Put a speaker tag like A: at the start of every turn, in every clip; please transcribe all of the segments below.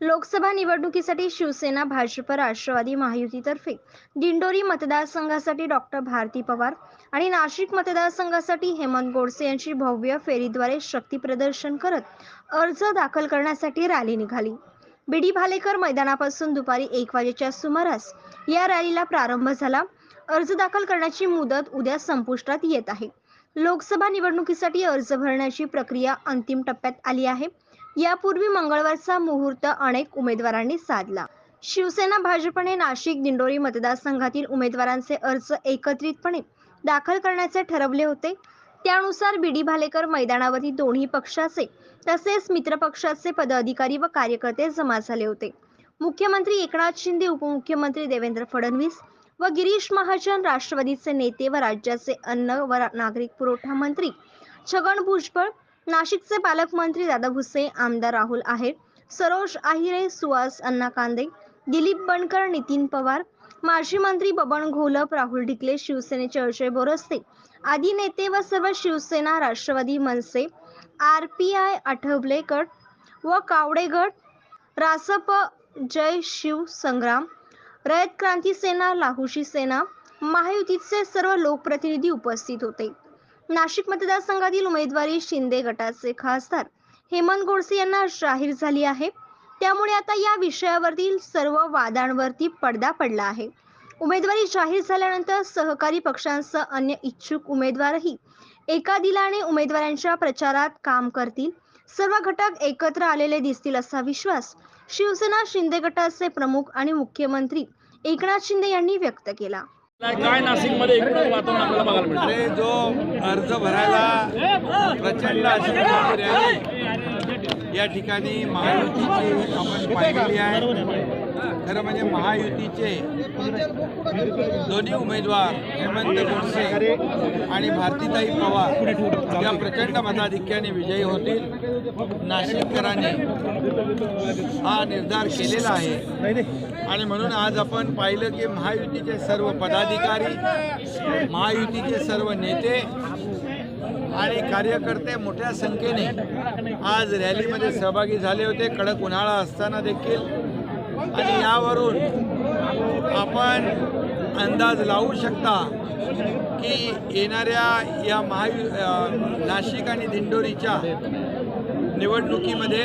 A: लोकसभा निवडणुकीसाठी शिवसेना भाजप राष्ट्रवादी महायुतीतर्फे दिंडोरी मतदारसंघासाठी डॉक्टर भारती पवार आणि नाशिक मतदारसंघासाठी हेमंत गोडसे यांची भव्य फेरीद्वारे शक्ती प्रदर्शन करत अर्ज दाखल करण्यासाठी रॅली निघाली. बीडी भालेकर मैदानापासून दुपारी एक वाजेच्या सुमारास या रॅलीला प्रारंभ झाला. अर्ज दाखल करण्याची मुदत उद्या संपुष्टात येत आहे. लोकसभा निवडणुकीसाठी अर्ज भरण्याची प्रक्रिया अंतिम टप्प्यात आली आहे. यापूर्वी मंगळवारचा मुहूर्त अनेक उमेदवारांनी साधला. शिवसेना भाजपने नाशिक दिंडोरी मतदारसंघातील उमेदवारांचे अर्ज एकत्रितपणे दाखल करण्याचे ठरवले होते. त्यानुसार बीडी भालेकर मैदानावरील दोन्ही पक्षाचे तसेच मित्रपक्षाचे पदाधिकारी व कार्यकर्ते जमा झाले होते. मुख्यमंत्री एकनाथ शिंदे उपमुख्यमंत्री देवेंद्र फडणवीस व गिरीश महाजन राष्ट्रवादीचे नेते व राज्याचे अन्न व नागरिक पुरवठा मंत्री छगन भुजबळ नाशिकचे पालकमंत्री दादा भुसे आमदार राहुल आहेर सरोज आहिरे सुहास अण्णा कांदे दिलीप बनकर नितीन पवार माजी मंत्री बबन घोलप राहुल ढिकले शिवसेनेचे अजय बोरस्ते आदी नेते व सर्व Shiv Sena Rashtrawadi Manase R P I Athawale गट व कावडे गट रासप जय शिव संग्राम रयत क्रांती सेना लाहुशी सेना महायुतीचे सर्व लोकप्रतिनिधी उपस्थित होते. नाशिक मतदारसंघातील उमेदवारी शिंदे गटाचे खासदार हेमंत गोडसे यांना जाहीर झाली आहे. त्यामुळे आता या विषयावरील सर्व वादांवरती पडदा पडला आहे. उमेदवारी जाहीर झाल्यानंतर सहकारी पक्षांसह अन्य इच्छुक उमेदवारही एका दिलाने उमेदवारांच्या प्रचारात काम करतील. सर्व घटक एकत्र आलेले दिसतील असा विश्वास शिवसेना शिंदे गटाचे प्रमुख आणि मुख्यमंत्री एकनाथ शिंदे यांनी व्यक्त केला.
B: काय नाशिकमध्ये एकूणच वातावरण आपल्याला बघायला मिळतं.
C: अरे जो अर्ज भरायला प्रचंड अशी या ठिकाणी महायुतीची आपण पाहिलेली आहे. खरं म्हणजे महायुतीचे दोन्ही उमेदवार हेमंत गोडसे आणि भारतीताई पवार या प्रचंड मताधिक्याने विजयी होतील. नाशिककरांनी हा निर्धार केलेला आहे. आणि म्हणून आज आपण पाहिलं की महायुतीचे सर्व पदाधिकारी महायुतीचे सर्व नेते आणि कार्यकर्ते मोठ्या संख्येने आज रॅलीमध्ये सहभागी झाले होते. कडक उन्हाळा असताना देखील. आणि यावरून आपण अंदाज लावू शकता की येणाऱ्या या महायु नाशिक आणि दिंडोरीच्या निवडणुकीमध्ये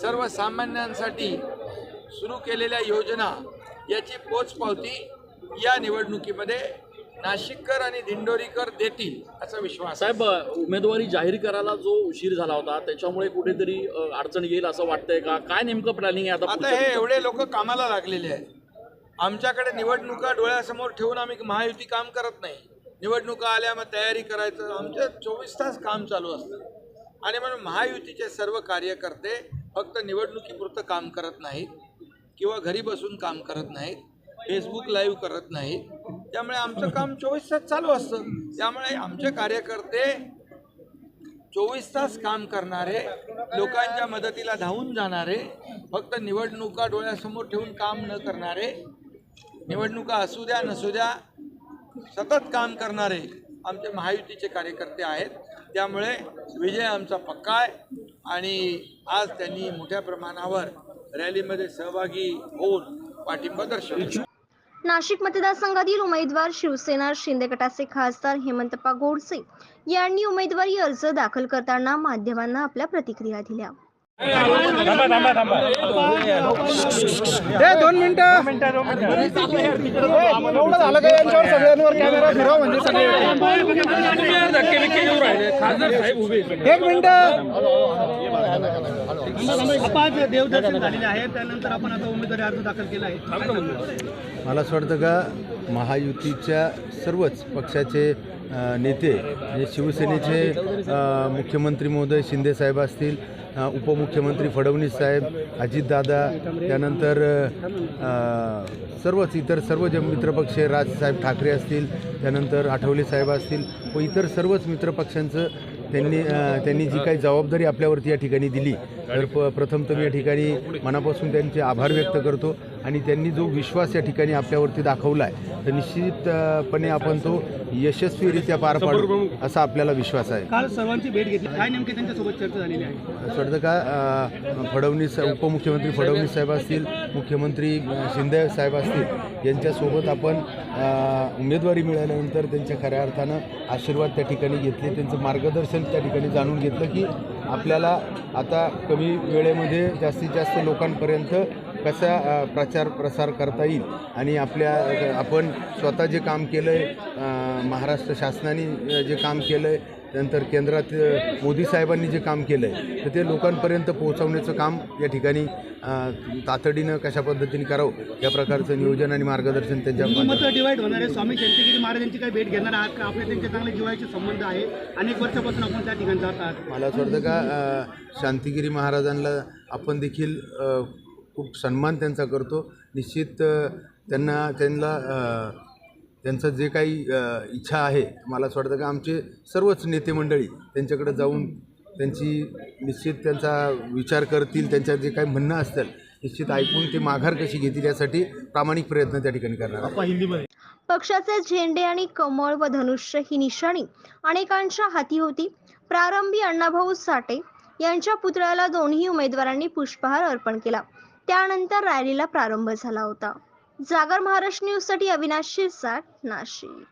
C: सर्वसामान्यांसाठी सुरू केलेल्या योजना याची पोचपावती या निवडणुकीमध्ये नाशिककर आणि दिंडोरीकर देतील असा विश्वास.
B: साहेब उमेदवारी जाहीर करायला जो उशीर झाला होता त्याच्यामुळे कुठेतरी अडचण येईल असं वाटतंय का? काय नेमकं प्लॅनिंग आहे आता
C: आता हे एवढे लोक कामाला लागलेले आहेत. आमच्याकडे निवडणुका डोळ्यासमोर ठेवून आम्ही महायुती काम करत नाही. निवडणुका आल्या मग तयारी करायचं. आमचं चोवीस तास काम चालू असतं. आणि म्हणून महायुतीचे सर्व कार्यकर्ते फक्त निवडणुकीपुरतं काम करत नाहीत किंवा घरी बसून काम करत नाहीत फेसबुक लाईव्ह करत नाहीत. त्यामुळे आमचं काम चोवीस तास चालू असतं. त्यामुळे आमचे कार्यकर्ते चोवीस तास काम करणारे लोकांच्या मदतीला धावून जाणारे फक्त निवडणुका डोळ्यासमोर ठेवून काम न करणारे निवडणुका असू द्या नसू द्या सतत काम करणारे आमचे महायुतीचे कार्यकर्ते आहेत. त्यामुळे विजय आमचा पक्का आहे. आणि आज त्यांनी मोठ्या प्रमाणावर रॅलीमध्ये सहभागी होऊन पाठिंबा दर्शवला.
A: नाशिक मतदारसंघातील उमेदवार शिवसेना शिंदे गटाचे खासदार हेमंतप्पा गोडसे यांनी उमेदवारी अर्ज दाखल करताना माध्यमांना आपल्या प्रतिक्रिया दिल्या.
D: ए दोन मिनिटं. एवढं झालं का यांच्यावर सगळ्यांवर कॅमेरा फिरवा म्हणजे सगळे? एक मिनिट.
E: आज देवदर्शन झालेले आहे. त्यानंतर आपण आता उमेदवारी अर्ज दाखल केला आहे.
F: मला असं वाटतं का महायुतीच्या सर्वच पक्षाचे नेते म्हणजे शिवसेनेचे मुख्यमंत्री महोदय शिंदेसाहेब असतील उपमुख्यमंत्री फडणवीस साहेब अजितदादा त्यानंतर सर्वच इतर सर्व जे मित्रपक्ष राजसाहेब ठाकरे असतील त्यानंतर आठवले साहेब असतील व इतर सर्वच मित्रपक्षांचं त्यांनी त्यांनी जी काही जबाबदारी आपल्यावरती या ठिकाणी दिली तर प प्रथम तर मी या ठिकाणी मनापासून त्यांचे आभार व्यक्त करतो आणि त्यांनी जो विश्वास या ठिकाणी आपल्यावरती दाखवला आहे तर निश्चितपणे आपण तो यशस्वीरित्या पार पाडू असा आपल्याला विश्वास आहे.
E: काल सर्वांची भेट घेतली. काय नेमकी त्यांच्यासोबत चर्चा झालेली आहे?
F: असं वाटतं का फडणवीस उपमुख्यमंत्री फडणवीस साहेब असतील मुख्यमंत्री शिंदे साहेब असतील यांच्यासोबत आपण उमेदवारी मिळाल्यानंतर त्यांच्या खऱ्या अर्थानं आशीर्वाद त्या ठिकाणी घेतले त्यांचं मार्गदर्शन त्या ठिकाणी जाणून घेतलं की आपल्याला आता कमी वेळेमध्ये जास्तीत जास्त लोकांपर्यंत कसा प्रचार प्रसार करता येईल आणि आपल्या आपण स्वतः जे काम केलं आहे महाराष्ट्र शासनाने जे काम केलं आहे त्यानंतर केंद्रात मोदी साहेबांनी जे काम केलं आहे तर ते लोकांपर्यंत पोहोचवण्याचं काम या ठिकाणी तातडीनं कशा पद्धतीने करावं या प्रकारचं नियोजन आणि मार्गदर्शन त्यांच्या
E: डिवाईड होणार आहे. स्वामी शांतिगिरी महाराजांची काही भेट घेणार आहात का? आपले त्यांचे चांगले जिवाळ्याचे संबंध आहे. अनेक वर्षापासून आपण त्या ठिकाणी जात आहात.
F: मला असं वाटतं का शांतिगिरी महाराजांना आपण देखील खूप सन्मान त्यांचा करतो. निश्चित त्यांना त्यांना त्यांचं जे काही इच्छा आहे मला असं वाटतं का आमचे सर्वच नेते मंडळी त्यांच्याकडे जाऊन त्यांची निश्चित त्यांचा विचार करतील त्यांच्या जे काही म्हणणं असतील निश्चित ऐकून ते माघार कशी घेतील यासाठी प्रामाणिक प्रयत्न त्या ठिकाणी करणार.
A: पक्षाचे झेंडे आणि कमळ व धनुष्य ही निशाणी अनेकांच्या हाती होती. प्रारंभी अण्णाभाऊ साठे यांच्या पुतळ्याला दोन्ही उमेदवारांनी पुष्पहार अर्पण केला. त्यानंतर रॅलीला प्रारंभ झाला होता. जागर महाराष्ट्र न्यूजसाठी अविनाश शिरसाट नाशिक.